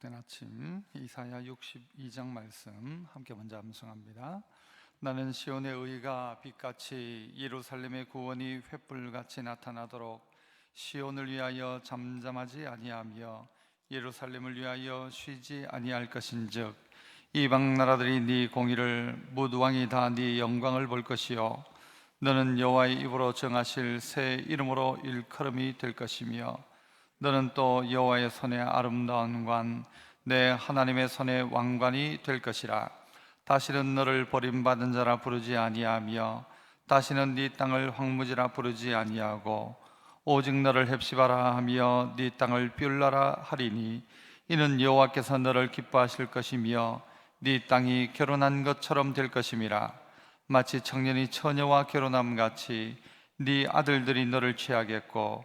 복된 아침 이사야 62장 말씀 함께 먼저 암송합니다. 나는 시온의 의가 빛같이 예루살렘의 구원이 횃불같이 나타나도록 시온을 위하여 잠잠하지 아니하며 예루살렘을 위하여 쉬지 아니할 것인즉 이방 나라들이 네 공의를 무두왕이 다 네 영광을 볼 것이요 너는 여호와의 입으로 정하실 새 이름으로 일컬음이 될 것이며 너는 또 여호와의 손의 아름다운 관, 내 하나님의 손의 왕관이 될 것이라. 다시는 너를 버림받은 자라 부르지 아니하며, 다시는 네 땅을 황무지라 부르지 아니하고, 오직 너를 헵시바라 하며 네 땅을 뷸라라 하리니, 이는 여호와께서 너를 기뻐하실 것이며, 네 땅이 결혼한 것처럼 될 것임이라. 마치 청년이 처녀와 결혼함 같이 네 아들들이 너를 취하겠고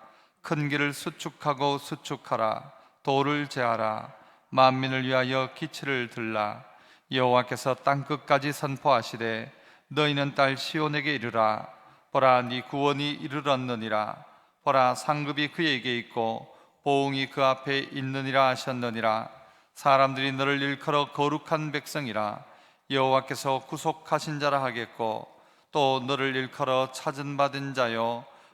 큰 길을 수축하고 수축하라. 돌을 제하라. 만민을 위하여 기치를 들라. 여호와께서 땅 끝까지 선포하시되 너희는 딸 시온에게 이르라. 보라 네 구원이 이르렀느니라. 보라 상급이 그에게 있고 보응이 그 앞에 있느니라 하셨느니라. 사람들이 너를 일컬어 거룩한 백성이라. 여호와께서 구속하신 자라 하겠고 또 너를 일컬어 찾은 받은 자요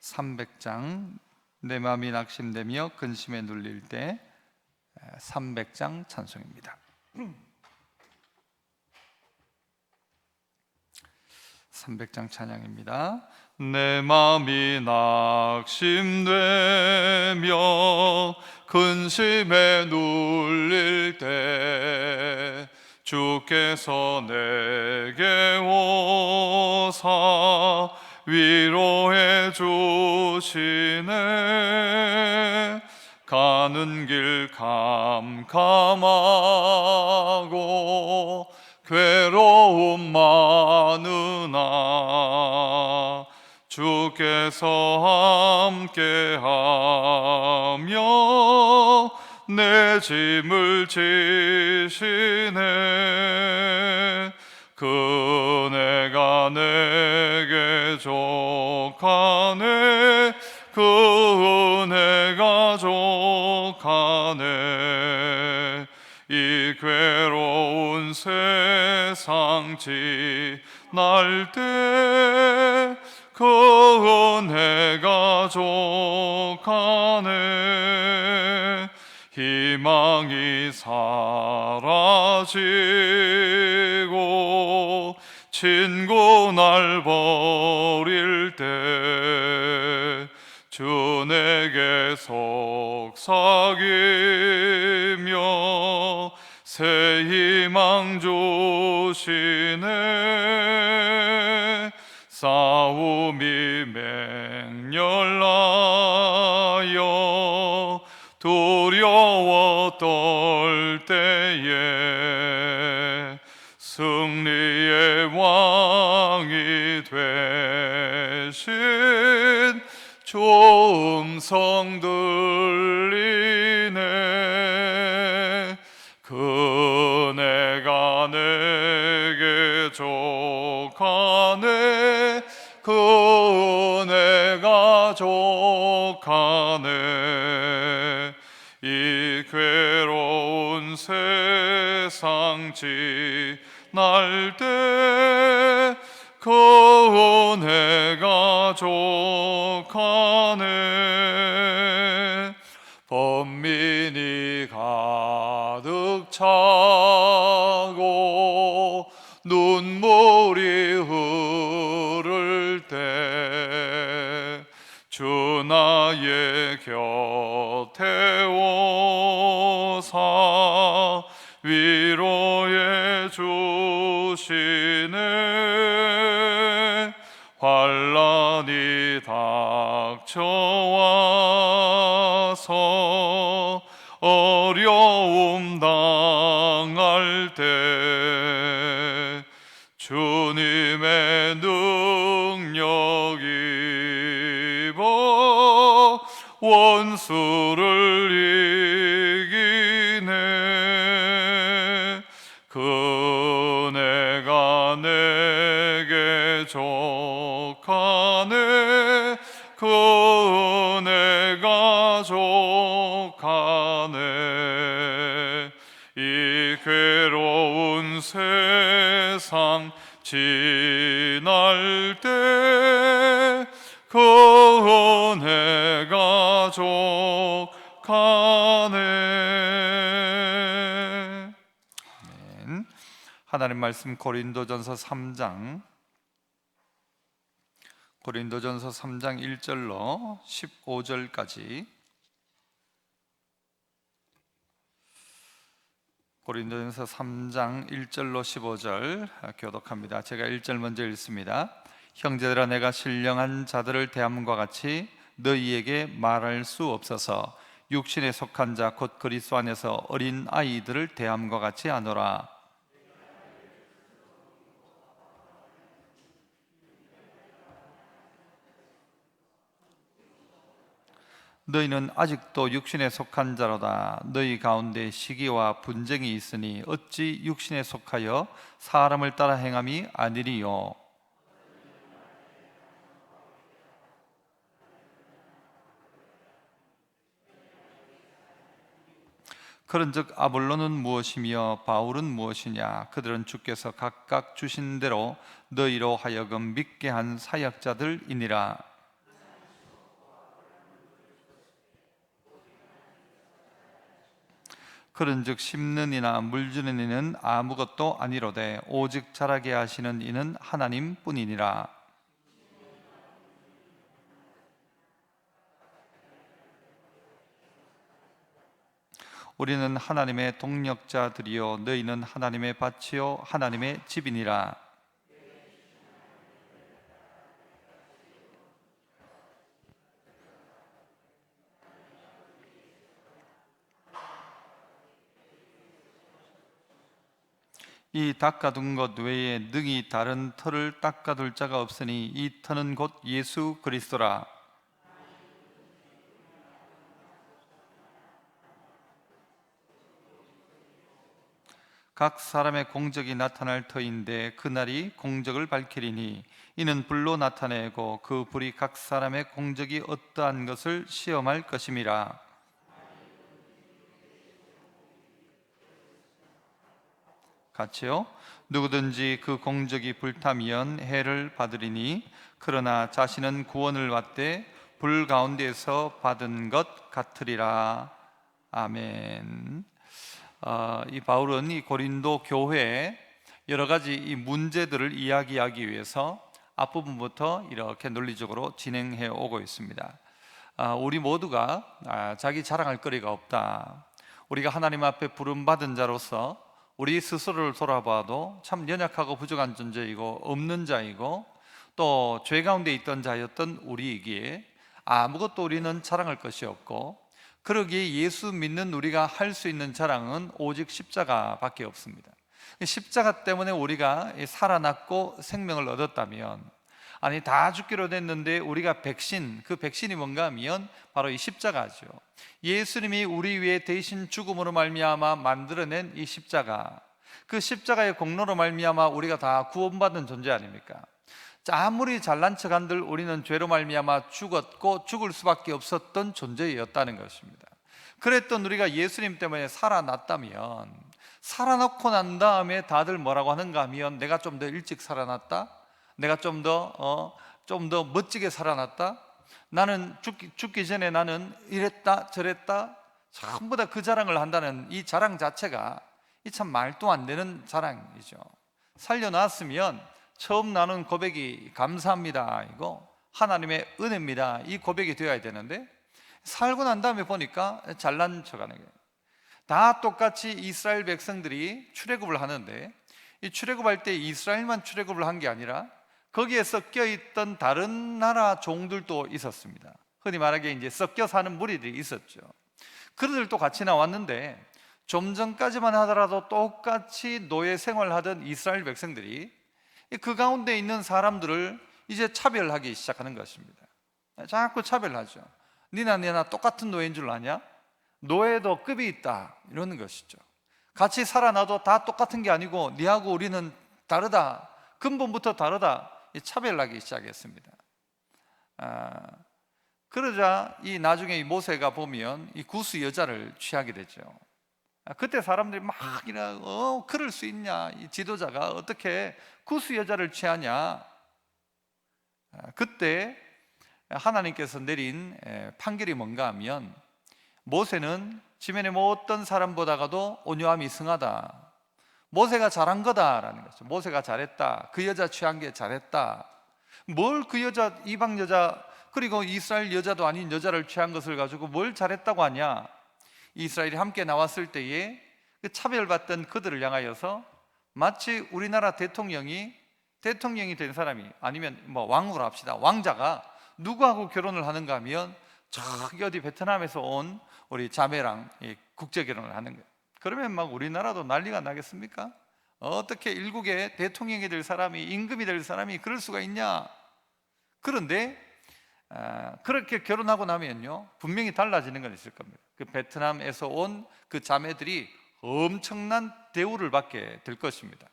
300장 내 마음이 낙심되며 근심에 눌릴 때 300장 찬송입니다. 300장 찬양입니다. 내 마음이 낙심되며 근심에 눌릴 때 주께서 내게 오사 위로해 주시네. 가는 길 캄캄하고 괴로움 많으나 주께서 함께하며 내 짐을 지시네. 그네가 내게 족하네. 그 은혜가 족하네. 이 괴로운 세상 지날 때 그 은혜가 족하네. 희망이 사라지고 친구 날 버릴 때 주 내게 속삭이며 새 희망 주시네. 싸움이 맹렬하여 두려워 떨 때에 되신 조음성 들리네. 그네가 내게 족하네. 그네가 족하네. 이 괴로운 세상 지날 때 그네가 족하네. 번민이 가득 차고 눈물이 흐를 때 주 나의 곁에 오사 위로해 주시네 닥쳐와서 어려움 당할 때 주님의 능력 입어 원수를 하나님 말씀 고린도전서 3장 고린도전서 3장 1절로 15절까지 고린도전서 3장 1절로 15절 교독합니다. 제가 1절 먼저 읽습니다. 형제들아 내가 신령한 자들을 대함과 같이 너희에게 말할 수 없어서 육신에 속한 자 곧 그리스도 안에서 어린 아이들을 대함과 같이 하노라. 너희는 아직도 육신에 속한 자로다. 너희 가운데 시기와 분쟁이 있으니 어찌 육신에 속하여 사람을 따라 행함이 아니리요. 그런즉 아볼로는 무엇이며 바울은 무엇이냐 그들은 주께서 각각 주신 대로 너희로 하여금 믿게 한 사역자들이니라 그런즉 심는 이나 물주는 이는 아무것도 아니로되 오직 자라게 하시는 이는 하나님뿐이니라. 우리는 하나님의 동력자들이요 너희는 하나님의 밭이요 하나님의 집이니라 이 닦아둔 것 외에 능히 다른 터를 닦아둘 자가 없으니 이 터는 곧 예수 그리스도라. 각 사람의 공적이 나타날 터인데 그날이 공적을 밝히리니 이는 불로 나타내고 그 불이 각 사람의 공적이 어떠한 것을 시험할 것임이라 같이요 누구든지 그 공적이 불타면 해를 받으리니 그러나 자신은 구원을 받되 불 가운데서 받은 것 같으리라 아멘. 어, 이 바울은 이 고린도 교회에 여러 가지 이 문제들을 이야기하기 위해서 앞부분부터 이렇게 논리적으로 진행해 오고 있습니다. 아, 우리 모두가 아, 자기 자랑할 거리가 없다. 우리가 하나님 앞에 부름 받은 자로서 우리 스스로를 돌아봐도 참 연약하고 부족한 존재이고 없는 자이고 또 죄 가운데 있던 자였던 우리이기에 아무것도 우리는 자랑할 것이 없고 그러기에 예수 믿는 우리가 할 수 있는 자랑은 오직 십자가밖에 없습니다. 십자가 때문에 우리가 살아났고 생명을 얻었다면 아니 다 죽기로 됐는데 우리가 백신 그 백신이 뭔가 하면 바로 이 십자가죠. 예수님이 우리 위해 대신 죽음으로 말미암아 만들어낸 이 십자가 그 십자가의 공로로 말미암아 우리가 다 구원받은 존재 아닙니까? 자, 아무리 잘난 척한들 우리는 죄로 말미암아 죽었고 죽을 수밖에 없었던 존재였다는 것입니다. 그랬던 우리가 예수님 때문에 살아났다면 살아놓고 난 다음에 다들 뭐라고 하는가 하면 내가 좀 더 일찍 살아났다. 내가 좀 더 어, 좀 더 멋지게 살아났다. 나는 죽기, 죽기 전에 나는 이랬다 저랬다 전부 다 그 자랑을 한다는 이 자랑 자체가 이 참 말도 안 되는 자랑이죠. 살려놨으면 처음 나눈 고백이 감사합니다 이거 하나님의 은혜입니다 이 고백이 되어야 되는데 살고 난 다음에 보니까 잘난 척하는 거예요. 다 똑같이 이스라엘 백성들이 출애굽을 하는데 이 출애굽할 때 이스라엘만 출애굽을 한 게 아니라 거기에 섞여 있던 다른 나라 종들도 있었습니다. 흔히 말하기에 이제 섞여 사는 무리들이 있었죠. 그들도 같이 나왔는데 좀 전까지만 하더라도 똑같이 노예 생활하던 이스라엘 백성들이 그 가운데 있는 사람들을 이제 차별하기 시작하는 것입니다. 자꾸 차별하죠. 니나 니나 똑같은 노예인 줄 아냐? 노예도 급이 있다 이러는 것이죠. 같이 살아나도 다 똑같은 게 아니고 니하고 우리는 다르다. 근본부터 다르다. 이 차별하기 시작했습니다. 아, 그러자 이 나중에 이 모세가 보면 이 구스 여자를 취하게 되죠. 아, 그때 사람들이 막 이러 어 그럴 수 있냐 이 지도자가 어떻게 구스 여자를 취하냐 아, 그때 하나님께서 내린 에, 판결이 뭔가 하면 모세는 지면에 뭐 어떤 사람보다가도 온유함이 승하다 모세가 잘한 거다라는 거죠. 모세가 잘했다. 그 여자 취한 게 잘했다. 뭘 그 여자 이방 여자 그리고 이스라엘 여자도 아닌 여자를 취한 것을 가지고 뭘 잘했다고 하냐? 이스라엘이 함께 나왔을 때에 그 차별받던 그들을 향하여서 마치 우리나라 대통령이 대통령이 된 사람이 아니면 뭐 왕으로 합시다. 왕자가 누구하고 결혼을 하는가 하면 저기 어디 베트남에서 온 우리 자매랑 국제 결혼을 하는 거예요. 그러면 막 우리나라도 난리가 나겠습니까? 어떻게 일국의 대통령이 될 사람이 임금이 될 사람이 그럴 수가 있냐? 그런데 아, 그렇게 결혼하고 나면요 분명히 달라지는 건 있을 겁니다. 그 베트남에서 온 그 자매들이 엄청난 대우를 받게 될 것입니다.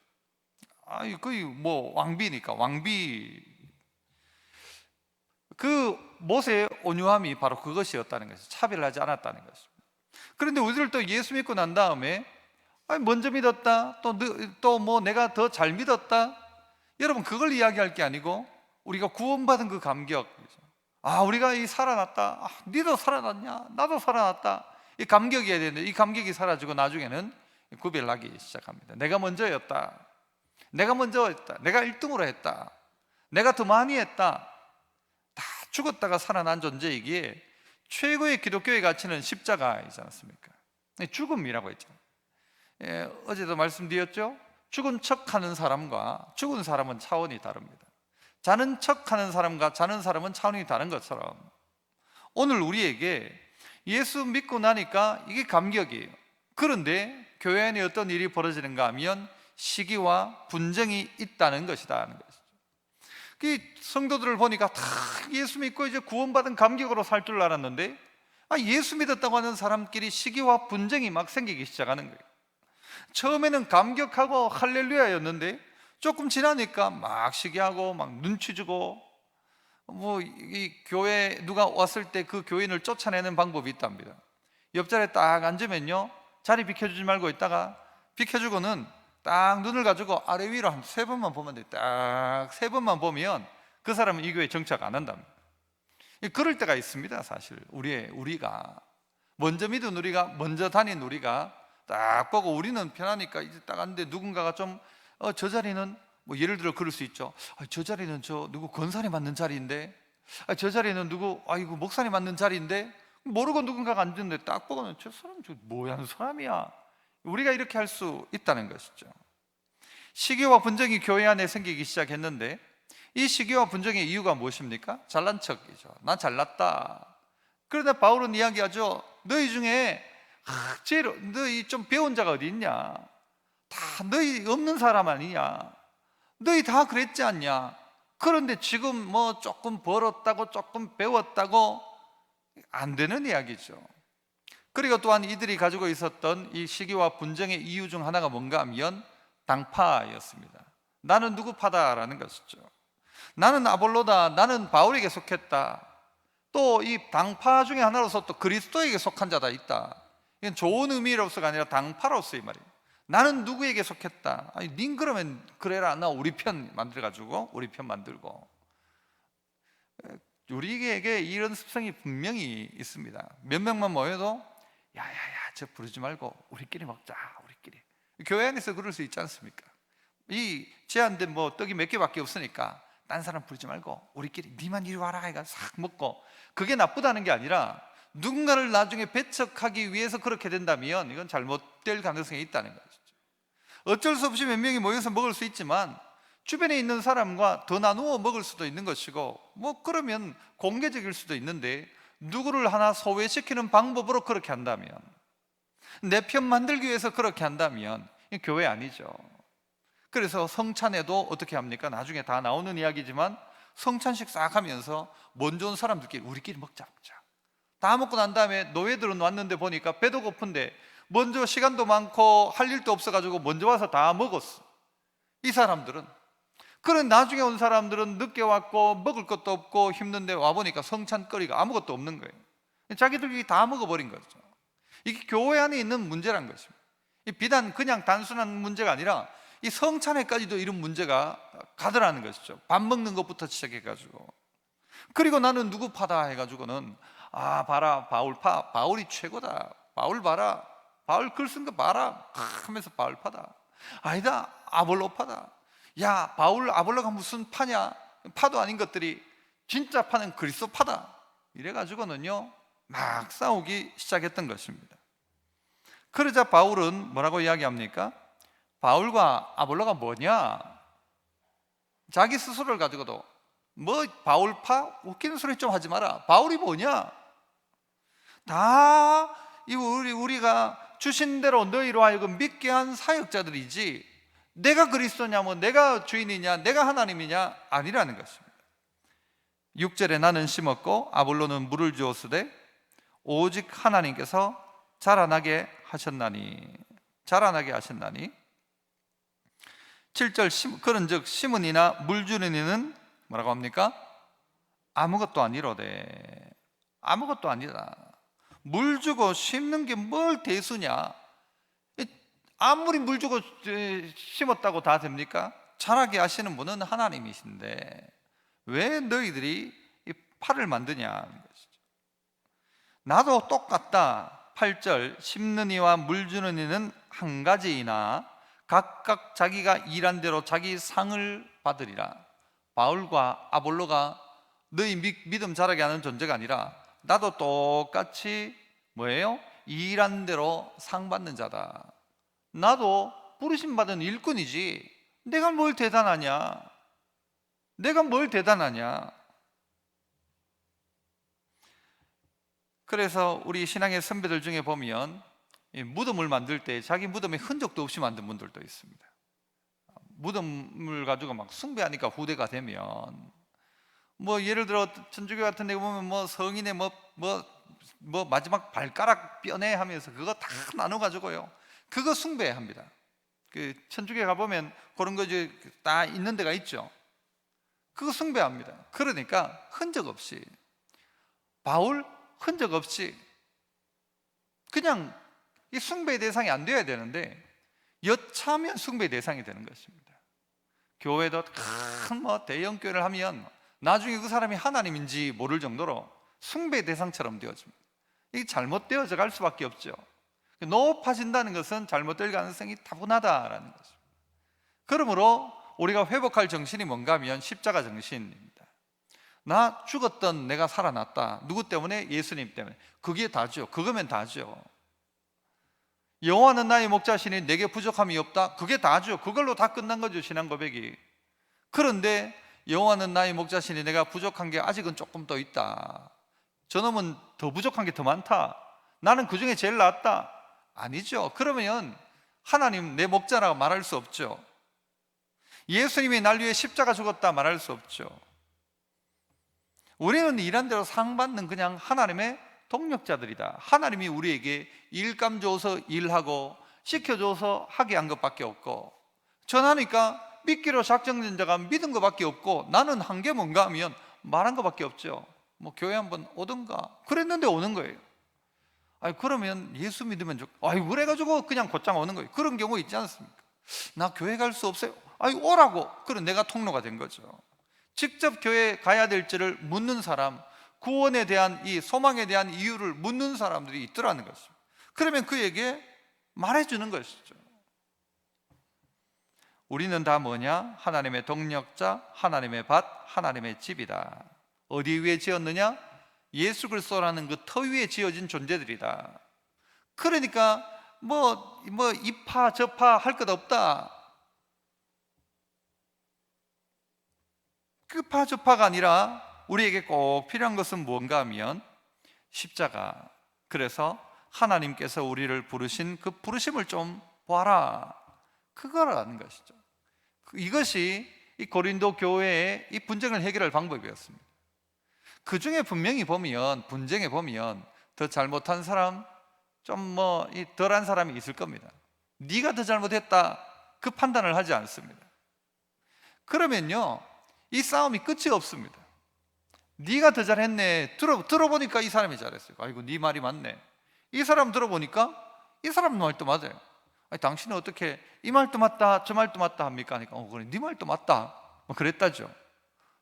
아이 거의 뭐 왕비니까 왕비 그 모세의 온유함이 바로 그것이었다는 것이죠. 차별하지 않았다는 것입니다. 그런데 우리들 또 예수 믿고 난 다음에 먼저 믿었다? 또 또 뭐 내가 더 잘 믿었다? 여러분 그걸 이야기할 게 아니고 우리가 구원받은 그 감격. 아 우리가 이 살아났다. 아, 니도 살아났냐? 나도 살아났다. 이 감격이어야 되는데 이 감격이 사라지고 나중에는 구별하기 시작합니다. 내가 먼저였다. 내가 먼저 했다. 내가 1등으로 했다. 내가 더 많이 했다. 다 죽었다가 살아난 존재이기에 최고의 기독교의 가치는 십자가이지 않습니까 죽음이라고 했죠 예, 어제도 말씀드렸죠 죽은 척 하는 사람과 죽은 사람은 차원이 다릅니다 자는 척 하는 사람과 자는 사람은 차원이 다른 것처럼 오늘 우리에게 예수 믿고 나니까 이게 감격이에요. 그런데 교회 안에 어떤 일이 벌어지는가 하면 시기와 분쟁이 있다는 것이다 하는 것이죠. 그 성도들을 보니까 다 예수 믿고 이제 구원받은 감격으로 살 줄 알았는데 아, 예수 믿었다고 하는 사람끼리 시기와 분쟁이 막 생기기 시작하는 거예요. 처음에는 감격하고 할렐루야였는데 조금 지나니까 막 시기하고 막 눈치 주고 뭐 이 교회 누가 왔을 때 그 교인을 쫓아내는 방법이 있답니다. 옆자리에 딱 앉으면요 자리 비켜주지 말고 있다가 비켜주고는 딱 눈을 가지고 아래 위로 한 세 번만 보면 돼. 딱 세 번만 보면 그 사람은 이 교회 정착 안 한답니다. 그럴 때가 있습니다. 사실 우리의 우리가 먼저 믿은 우리가 먼저 다닌 우리가 딱 보고 우리는 편하니까 이제 딱 앉는데 누군가가 좀 어, 저 자리는 뭐 예를 들어 그럴 수 있죠. 아, 저 자리는 저 누구 권사님 맞는 자리인데, 아, 저 자리는 누구 아이고 목사님 맞는 자리인데 모르고 누군가가 앉는데 딱 보고는 저 사람 저 뭐야 사람이야 우리가 이렇게 할 수 있다는 것이죠. 시기와 분쟁이 교회 안에 생기기 시작했는데 이 시기와 분쟁의 이유가 무엇입니까? 잘난 척이죠. 난 잘났다. 그러나 바울은 이야기하죠. 너희 중에 아, 제일 너희 좀 배운 자가 어디 있냐? 다 너희 없는 사람 아니냐? 너희 다 그랬지 않냐? 그런데 지금 뭐 조금 벌었다고 조금 배웠다고 안 되는 이야기죠. 그리고 또한 이들이 가지고 있었던 이 시기와 분쟁의 이유 중 하나가 뭔가 하면 당파였습니다. 나는 누구 파다라는 것이죠. 나는 아볼로다. 나는 바울에게 속했다. 또 이 당파 중에 하나로서 또 그리스도에게 속한 자다 있다. 이건 좋은 의미로서가 아니라 당파로서 이 말이에요. 나는 누구에게 속했다. 아니, 닌 그러면 그래라. 나 우리 편 만들어 가지고 우리 편 만들고. 우리에게 이런 습성이 분명히 있습니다. 몇 명만 모여도 야야야 저 부르지 말고 우리끼리 먹자. 우리끼리. 교회 안에서 그럴 수 있지 않습니까? 이 제한된 뭐 떡이 몇 개밖에 없으니까 딴 사람 부르지 말고 우리끼리 니만 이리 와라 해가 싹 먹고 그게 나쁘다는 게 아니라 누군가를 나중에 배척하기 위해서 그렇게 된다면 이건 잘못될 가능성이 있다는 것이죠. 어쩔 수 없이 몇 명이 모여서 먹을 수 있지만 주변에 있는 사람과 더 나누어 먹을 수도 있는 것이고 뭐 그러면 공개적일 수도 있는데 누구를 하나 소외시키는 방법으로 그렇게 한다면 내 편 만들기 위해서 그렇게 한다면 이 교회 아니죠. 그래서 성찬에도 어떻게 합니까? 나중에 다 나오는 이야기지만 성찬식 싹 하면서 먼저 온 사람들끼리 우리끼리 먹자 먹자. 다 먹고 난 다음에 노예들은 왔는데 보니까 배도 고픈데 먼저 시간도 많고 할 일도 없어가지고 먼저 와서 다 먹었어. 이 사람들은 그런 나중에 온 사람들은 늦게 왔고 먹을 것도 없고 힘든데 와 보니까 성찬거리가 아무것도 없는 거예요. 자기들이 다 먹어버린 거죠. 이게 교회 안에 있는 문제란 것입니다. 이 비단 그냥 단순한 문제가 아니라 이 성찬에까지도 이런 문제가 가더라는 것이죠. 밥 먹는 것부터 시작해가지고 그리고 나는 누구 파다 해가지고는 아 봐라 바울 파 바울이 최고다 바울 봐라 바울 글 쓴 거 봐라 하면서 바울 파다 아니다 아볼로 파다 야 바울 아볼로가 무슨 파냐 파도 아닌 것들이 진짜 파는 그리스도 파다 이래가지고는요 막 싸우기 시작했던 것입니다 그러자 바울은 뭐라고 이야기합니까? 바울과 아볼로가 뭐냐? 자기 스스로를 가지고도 뭐 바울파 웃기는 소리 좀 하지 마라. 바울이 뭐냐? 다 우리가 주신 대로 너희로 하여금 믿게 한 사역자들이지. 내가 그리스도냐면 내가 주인이냐, 내가 하나님이냐 아니라는 것입니다. 6절에 나는 심었고 아볼로는 물을 주었으되 오직 하나님께서 자라나게 하셨나니 자라나게 하셨나니 7절 심, 그런즉 심은이나 물 주는 이는 뭐라고 합니까? 아무것도 아니로되 아무것도 아니다. 물 주고 심는 게 뭘 대수냐? 아무리 물 주고 심었다고 다 됩니까? 자라게 하시는 분은 하나님이신데 왜 너희들이 이 팔을 만드냐? 나도 똑같다. 8절 심는 이와 물 주는 이는 한 가지이나 각각 자기가 일한 대로 자기 상을 받으리라. 바울과 아볼로가 너희 믿음 자라게 하는 존재가 아니라 나도 똑같이 뭐예요? 일한 대로 상 받는 자다. 나도 부르심 받은 일꾼이지. 내가 뭘 대단하냐? 내가 뭘 대단하냐? 그래서 우리 신앙의 선배들 중에 보면 무덤을 만들 때 자기 무덤에 흔적도 없이 만든 분들도 있습니다. 무덤을 가지고 막 숭배하니까 후대가 되면 뭐 예를 들어 천주교 같은 데 보면 뭐 성인의 뭐 뭐, 뭐 마지막 발가락 뼈내 하면서 그거 다 나눠 가지고요. 그거 숭배합니다. 그 천주교 가 보면 그런 거 다 있는 데가 있죠. 그거 숭배합니다. 그러니까 흔적 없이 바울 흔적 없이 그냥 이 숭배 대상이 안 돼야 되는데 여차하면 숭배 대상이 되는 것입니다. 교회도 큰 뭐 대형 교회를 하면 나중에 그 사람이 하나님인지 모를 정도로 숭배 대상처럼 되어집니다. 이게 잘못되어져 갈 수밖에 없죠. 높아진다는 것은 잘못될 가능성이 다분하다라는 것입니다. 그러므로 우리가 회복할 정신이 뭔가 하면 십자가 정신입니다. 나 죽었던 내가 살아났다. 누구 때문에? 예수님 때문에. 그게 다죠. 그거면 다죠. 여호와는 나의 목자시니 내게 부족함이 없다. 그게 다죠. 그걸로 다 끝난 거죠. 신앙 고백이. 그런데 여호와는 나의 목자시니 내가 부족한 게 아직은 조금 더 있다. 저놈은 더 부족한 게 더 많다. 나는 그 중에 제일 낫다. 아니죠. 그러면 하나님 내 목자라고 말할 수 없죠. 예수님이 날 위해 십자가 죽었다 말할 수 없죠. 우리는 일한 대로 상 받는 그냥 하나님의 동력자들이다. 하나님이 우리에게 일감 줘서 일하고 시켜줘서 하게 한 것밖에 없고 전하니까 믿기로 작정된 자가 믿은 것밖에 없고 나는 한 게 뭔가 하면 말한 것밖에 없죠. 뭐 교회 한번 오든가 그랬는데 오는 거예요. 아니 그러면 예수 믿으면 좋. 아이 그래가지고 그냥 곧장 오는 거예요. 그런 경우 있지 않습니까? 나 교회 갈 수 없어요. 아이 오라고. 그럼 내가 통로가 된 거죠. 직접 교회 가야 될지를 묻는 사람, 구원에 대한 이 소망에 대한 이유를 묻는 사람들이 있더라는 것입니다. 그러면 그에게 말해주는 것이죠. 우리는 다 뭐냐? 하나님의 동력자, 하나님의 밭, 하나님의 집이다. 어디 위에 지었느냐? 예수 그리스도라는 그 터 위에 지어진 존재들이다. 그러니까 뭐, 뭐 이파 저파 할 것 없다. 그파 저파가 아니라 우리에게 꼭 필요한 것은 뭔가 하면 십자가. 그래서 하나님께서 우리를 부르신 그 부르심을 좀 봐라. 그거라는 것이죠. 그 이것이 이 고린도 교회의 이 분쟁을 해결할 방법이었습니다. 그 중에 분명히 보면 분쟁에 보면 더 잘못한 사람 좀 뭐 덜한 사람이 있을 겁니다. 네가 더 잘못했다 그 판단을 하지 않습니다. 그러면요 이 싸움이 끝이 없습니다. 네가 더 잘했네. 들어 들어보니까 이 사람이 잘했어요. 아이고 네 말이 맞네. 이 사람 들어보니까 이 사람 말도 맞아요. 아니, 당신은 어떻게 이 말도 맞다, 저 말도 맞다 합니까? 하니까 어 그래 네 말도 맞다. 뭐 그랬다죠.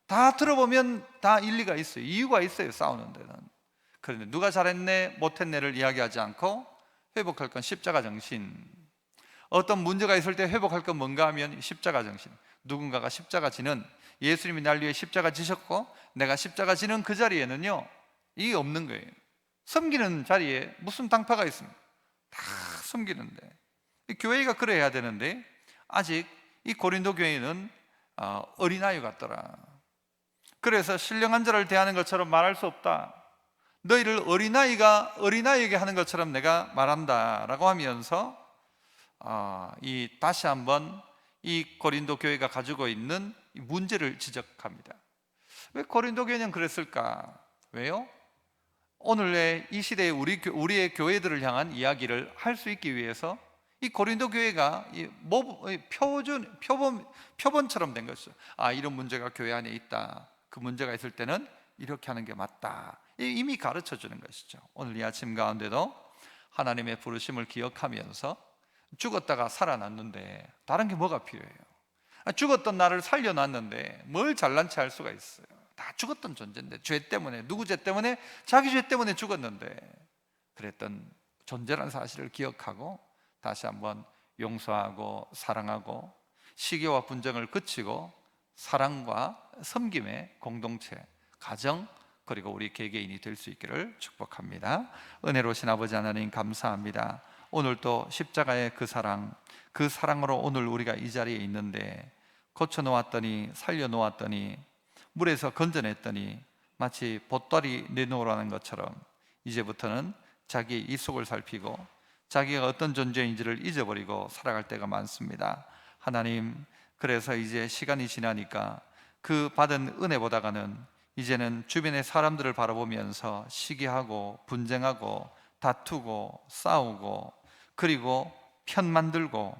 다 들어보면 다 일리가 있어요. 이유가 있어요. 싸우는 데는. 그런데 누가 잘했네, 못했네를 이야기하지 않고 회복할 건 십자가 정신. 어떤 문제가 있을 때 회복할 건 뭔가 하면 십자가 정신. 누군가가 십자가 지는 예수님이 날 위해 십자가 지셨고 내가 십자가 지는 그 자리에는요 이게 없는 거예요. 섬기는 자리에 무슨 당파가 있습니까? 다 섬기는데 교회가 그래야 되는데 아직 이 고린도 교회는 어, 어린아이 같더라. 그래서 신령한 자를 대하는 것처럼 말할 수 없다. 너희를 어린아이가 어린아이에게 하는 것처럼 내가 말한다 라고 하면서 어, 이 다시 한번 이 고린도 교회가 가지고 있는 문제를 지적합니다. 왜 고린도 교회는 그랬을까? 왜요? 오늘의 이 시대의 우리 우리의 교회들을 향한 이야기를 할 수 있기 위해서 이 고린도 교회가 이 표준 표본 표본처럼 된 것이죠. 아 이런 문제가 교회 안에 있다. 그 문제가 있을 때는 이렇게 하는 게 맞다. 이미 가르쳐 주는 것이죠. 오늘 이 아침 가운데도 하나님의 부르심을 기억하면서 죽었다가 살아났는데 다른 게 뭐가 필요해요? 아, 죽었던 나를 살려놨는데 뭘 잘난 체할 수가 있어요? 다 죽었던 존재인데 죄 때문에 누구 죄 때문에 자기 죄 때문에 죽었는데 그랬던 존재라는 사실을 기억하고 다시 한번 용서하고 사랑하고 시기와 분쟁을 그치고 사랑과 섬김의 공동체, 가정 그리고 우리 개개인이 될 수 있기를 축복합니다. 은혜로신 아버지 하나님 감사합니다. 오늘도 십자가의 그 사랑, 그 사랑으로 오늘 우리가 이 자리에 있는데 고쳐 놓았더니 살려 놓았더니 물에서 건져냈더니 마치 보따리 내놓으라는 것처럼 이제부터는 자기의 이속을 살피고 자기가 어떤 존재인지를 잊어버리고 살아갈 때가 많습니다. 하나님, 그래서 이제 시간이 지나니까 그 받은 은혜보다가는 이제는 주변의 사람들을 바라보면서 시기하고 분쟁하고 다투고 싸우고 그리고 편 만들고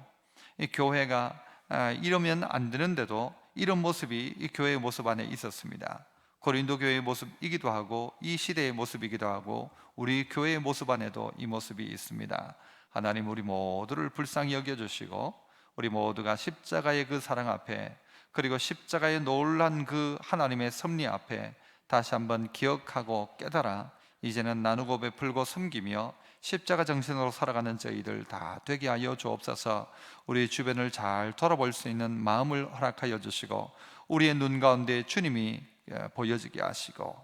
이 교회가 아, 이러면 안 되는데도 이런 모습이 이 교회의 모습 안에 있었습니다. 고린도 교회의 모습이기도 하고 이 시대의 모습이기도 하고 우리 교회의 모습 안에도 이 모습이 있습니다. 하나님 우리 모두를 불쌍히 여겨 주시고 우리 모두가 십자가의 그 사랑 앞에 그리고 십자가의 놀란 그 하나님의 섭리 앞에 다시 한번 기억하고 깨달아 이제는 나누고 베풀고 섬기며 십자가 정신으로 살아가는 저희들 다 되게 하여 주옵소서. 우리 주변을 잘 돌아볼 수 있는 마음을 허락하여 주시고 우리의 눈 가운데 주님이 예, 보여지게 하시고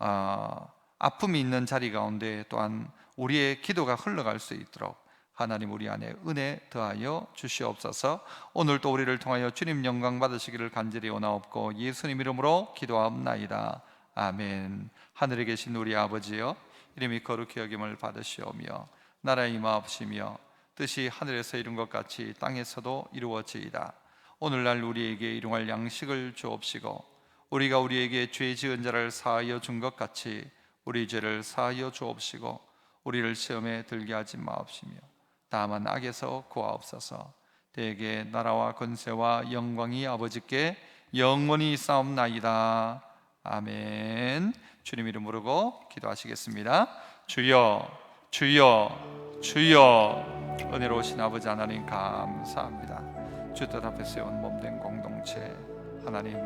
어, 아픔이 있는 자리 가운데 또한 우리의 기도가 흘러갈 수 있도록 하나님 우리 안에 은혜 더하여 주시옵소서. 오늘 또 우리를 통하여 주님 영광 받으시기를 간절히 원하옵고 예수님 이름으로 기도하옵나이다. 아멘. 하늘에 계신 우리 아버지여 이름이 거룩히 여김을 받으시오며 나라 임하옵시며 뜻이 하늘에서 이룬 것 같이 땅에서도 이루어지이다. 오늘날 우리에게 일용할 양식을 주옵시고 우리가 우리에게 죄 지은 자를 사하여 준 것 같이 우리 죄를 사하여 주옵시고 우리를 시험에 들게 하지 마옵시며 다만 악에서 구하옵소서. 대개 나라와 권세와 영광이 아버지께 영원히 싸움나이다. 아멘. 주님 이름 부르고 기도하시겠습니다. 주여, 주여, 주여. 은혜로우신 아버지 하나님 감사합니다. 주뜻 앞에 세운 몸된 공동체 하나님